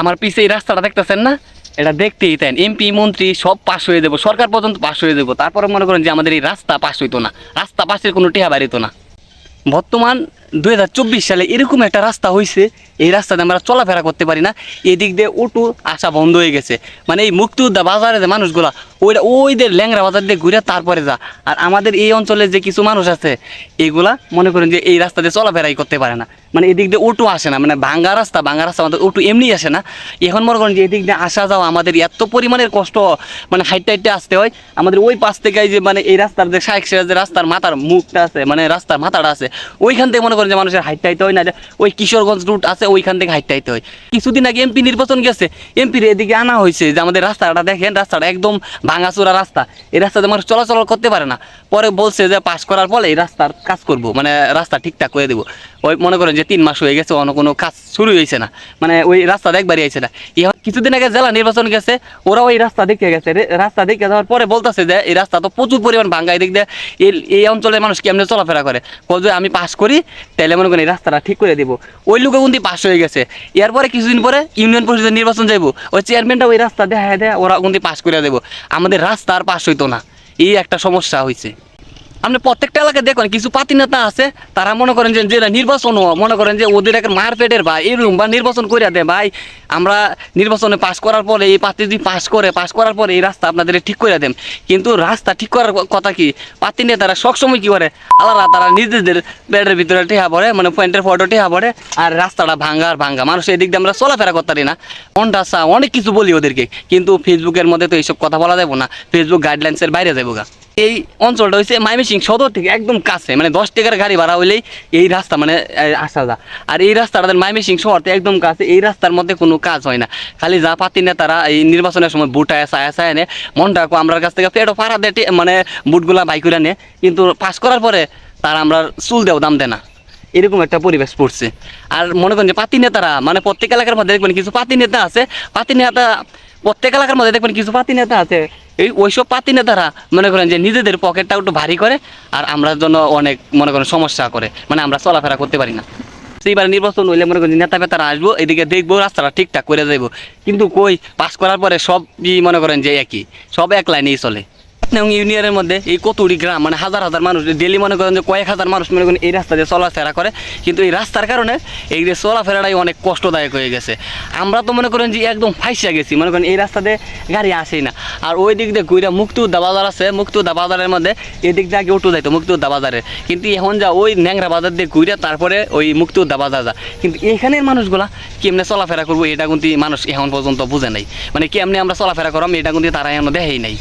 আমার পিছে এই রাস্তাটা দেখতেছেন না? এটা দেখতেই তাই এমপি, মন্ত্রী, সব পাশ হয়ে দেবো সরকার পর্যন্ত পাশ হয়ে দেবো তারপরে মনে করেন যে আমাদের এই রাস্তা পাশ হইতো না, রাস্তা পাশের কোনো টেহা বাড়িত না। বর্তমান দুই হাজার চব্বিশ সালে এরকম একটা রাস্তা হয়েছে এই রাস্তাতে আমরা চলাফেরা করতে পারি না। এদিক দিয়ে অটো আসা বন্ধ হয়ে গেছে। মানে এই মুক্তিযোদ্ধা বাজারে যে মানুষগুলা ওইটা ওইদের ল্যাংরা বাজার দিয়ে ঘুরে তারপরে যা। আর আমাদের এই অঞ্চলে যে কিছু মানুষ আছে এইগুলা মনে করেন যে এই রাস্তা দিয়ে চলাফেরাই করতে পারে না। মানে এদিক দিয়ে অটো আসে না মানে ভাঙ্গা রাস্তা ভাঙ্গা রাস্তা আমাদের অটো এমনি আসে না। এখন মনে করেন যে এদিক দিয়ে আসা যাওয়া আমাদের এত পরিমাণের কষ্ট মানে হাইটে হাইটে আসতে হয়। আমাদের ওই পাশ থেকে যে মানে এই রাস্তার যে সাইক যে রাস্তার মাথার মুখটা আছে মানে রাস্তার মাথাটা আছে, ওইখান থেকে মনে করেন যে মানুষের হাইটে হাইতে হয় না ওই কিশোরগঞ্জ রুট আছে, ওইখান থেকে হাইটে হাইতে হয়। কিছুদিন আগে এমপি নির্বাচন গেছে, এমপির এদিকে আনা হয়েছে যে আমাদের রাস্তাটা দেখেন, রাস্তাটা একদম ভাঙাচোরা রাস্তা। এই রাস্তাতে মানুষ চলাচল করতে পারে না। পরে বলছে যে পাস করার পরে এই রাস্তার কাজ করব মানে রাস্তা ঠিকঠাক করে দেবো। ওই মনে করেন যে তিন মাস হয়ে গেছে, অন্য কোনো কাজ শুরু হয়েছে না। মানে ওই রাস্তা একবারই হয়েছে না। কিছুদিন আগে জেলা নির্বাচন গেছে ওরা ওই রাস্তা দেখে গেছে। রাস্তা দেখে যাওয়ার পরে বলতেছে যে এই রাস্তা তো প্রচুর পরিমাণ ভাঙ্গা এদিক দিয়ে এই- অঞ্চলের মানুষ কেমনে চলাফেরা করে? বল আমি পাস করি তাহলে মনে এই রাস্তাটা ঠিক করে দিব। ওই লোকে কিন্তু পাশ হয়ে গেছে। এরপরে কিছুদিন পরে ইউনিয়ন পরিষদের নির্বাচন যাইব। ওই চেয়ারম্যানটা ওই রাস্তা দেখা দেয়, ওরা কিন্তু পাশ করে দেবো। আমাদের রাস্তা আর পাশ হইতো না। এই একটা সমস্যা হয়েছে আপনি প্রত্যেকটা এলাকায় দেখুন কিছু পাতি নেতা আছে, তারা মনে করেন যে যেটা নির্বাচন মনে করেন যে ওদের একটা মারপেটের বা এরকম বা নির্বাচন করে দেয় ভাই, আমরা নির্বাচনে পাস করার পরে, এই পাতি যদি পাস করে পাস করার পরে এই রাস্তা আপনাদের ঠিক করে দেন। কিন্তু রাস্তা ঠিক করার কথা কি? পাতি নেতারা সবসময় কি করে? আলাদা তারা নিজেদের প্লেটের ভিতরে টেহা পড়ে মানে পয়েন্টের ফটো টেহা পড়ে, আর রাস্তাটা ভাঙ্গা আর ভাঙ্গা। মানুষ এদিক দিয়ে আমরা চলাফেরা করতে পারি না। অনটা চা অনেক কিছু বলি ওদেরকে, কিন্তু ফেসবুকের মধ্যে তো এইসব কথা বলা যাব না। ফেসবুক গাইডলাইন্সের বাইরে যাব গা। এই অঞ্চলটা হচ্ছে মাইমেসিং সদর থেকে একদম কাছে মানে দশ টাকার গাড়ি ভাড়া হইলেই এই রাস্তা মানে আসা যা আর এই রাস্তাটা মাইমিসিং শহর থেকে একদম কাছে, এই রাস্তার মধ্যে কোনো কাজ হয় না। খালি যা পাতি নেতারা এই নির্বাচনের সময় বুটায় সায়া সায়া নে মনটা আমরা কাছ থেকে পেটও ফাড়া দেয় মানে বুটগুলা বাই করে নে কিন্তু পাস করার পরে তারা আমরা চুল দেও দাম দেয় না। এরকম একটা পরিবেশ পড়ছে। আর মনে করেন যে পাতি নেতারা মানে প্রত্যেক এলাকার মধ্যে দেখবেন কিছু পাতি নেতা আছে, পাতি নেতা প্রত্যেক এলাকার মধ্যে দেখবেন কিছু পাতি নেতা আছে। এই ওইসব পাতি নেতারা মনে করেন যে নিজেদের পকেটটা একটু ভারী করে, আর আমরা জন্য অনেক মনে করেন সমস্যা করে। মানে আমরা চলাফেরা করতে পারি না। সেইবার নির্বাচন হইলে মনে করেন নেতা পেতারা আসব, এদিকে দেখব, রাস্তাটা ঠিকঠাক করে যাইবো। কিন্তু কই, পাস করার পরে সবই মনে করেন যে একই, সব এক লাইনেই চলে। নং, ইউনিয়নের মধ্যে এই কতুরি গ্রাম মানে হাজার হাজার মানুষ ডেলি মনে করেন যে কয়েক হাজার মানুষ মনে করেন এই রাস্তা দিয়ে চলাফেরা করে, কিন্তু এই রাস্তার কারণে এই যে চলাফেরাটাই অনেক কষ্টদায়ক হয়ে গেছে। আমরা তো মনে করেন যে একদম ফাইসা গেছি, মনে করেন এই রাস্তা দিয়ে গাড়ি আসেই না। আর ওই দিক দিয়ে ঘুরে মুক্তিউদ্দা বাজার আছে মুক্তিউদ্দা বাজারের মধ্যে এদিক দিয়ে আগে উঠু যাইতো মুক্তিউদ্দা বাজারে। কিন্তু এখন যা ওই ন্যাংরা বাজার দিয়ে ঘুরে তারপরে ওই মুক্তিউদ্দা বাজার যা। কিন্তু এখানের মানুষগুলা কেমনে চলাফেরা করব, এটা কিন্তু মানুষ এখন পর্যন্ত বুঝে নাই। মানে কেমনে আমরা চলাফেরা করলাম এটা কিন্তু তারা এখন দেখেই নাই।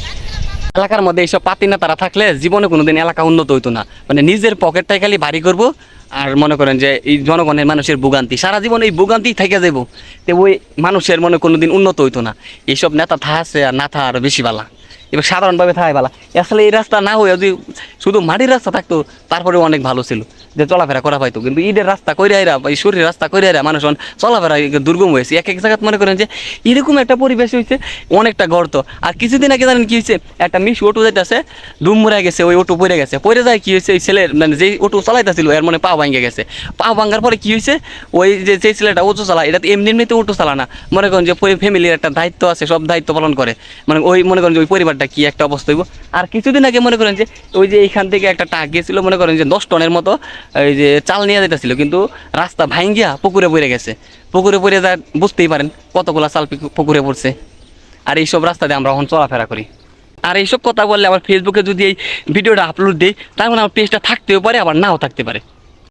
এলাকার মধ্যে এইসব পাতি না, তারা থাকলে জীবনে কোনোদিন এলাকা উন্নত হইতো না। মানে নিজের পকেটটাই খালি ভারী করব আর মনে করেন যে এই জনগণের মানুষের ভোগান্তি। সারা জীবন এই ভোগান্তি থেকে যাব তো ওই মানুষের মনে কোনোদিন উন্নত হইতো না। এইসব নেতা থা আছে আর না থা আরও বেশি ভালা এবার সাধারণভাবে থাকাই ভালা। আসলে এই রাস্তা না হয়ে যদি শুধু মাটির রাস্তা থাকতো তারপরে অনেক ভালো ছিল, যে চলাফেরা করা পাইতো কিন্তু ঈদের রাস্তা কইরা এরা এই শরীর রাস্তা কইরা এরা মানুষ চলাফেরা দুর্গম হয়েছে। এক এক জায়গায় মনে করেন যে এরকম একটা পরিবেশ হয়েছে অনেকটা গর্ত। আর কিছুদিন আগে জানেন কি হয়েছে একটা মিস অটো যাইতেছে দুম মরে গেছে, ওই অটো পড়ে গেছে। পড়ে যায় কি হয়েছে ওই ছেলের মানে যেই অটো চালাইতেছিল, এর মানে পা ভাঙে গেছে। পা ভাঙ্গার পরে কি হয়েছে ওই যে যে ছেলেটা অটো চালায়, এটা এমনি এমনিতে অটো চালা না। মনে করেন যে ফ্যামিলির একটা দায়িত্ব আছে, সব দায়িত্ব পালন করে। মানে ওই মনে করেন যে ওই পরিবারটা কি একটা অবস্থা হইব। আর কিছুদিন আগে মনে করেন যে, ওই যে এইখান থেকে একটা টাক গেছিল, মনে করেন যে দশ টনের মতো ওই যে চাল নিয়ে যেতেছিল কিন্তু রাস্তা ভাঙ্গিয়া পুকুরে পড়ে গেছে। পুকুরে পড়ে যা, বুঝতেই পারেন কতগুলা চাল পিকু- পুকুরে পড়ছে। আর এইসব রাস্তা দিয়ে আমরা এখন চলাফেরা করি। আর এইসব কথা বললে আমার ফেসবুকে যদি এই ভিডিওটা আপলোড দিই তার মানে আমার পেজটা থাকতেও পারে, আবার নাও থাকতে পারে।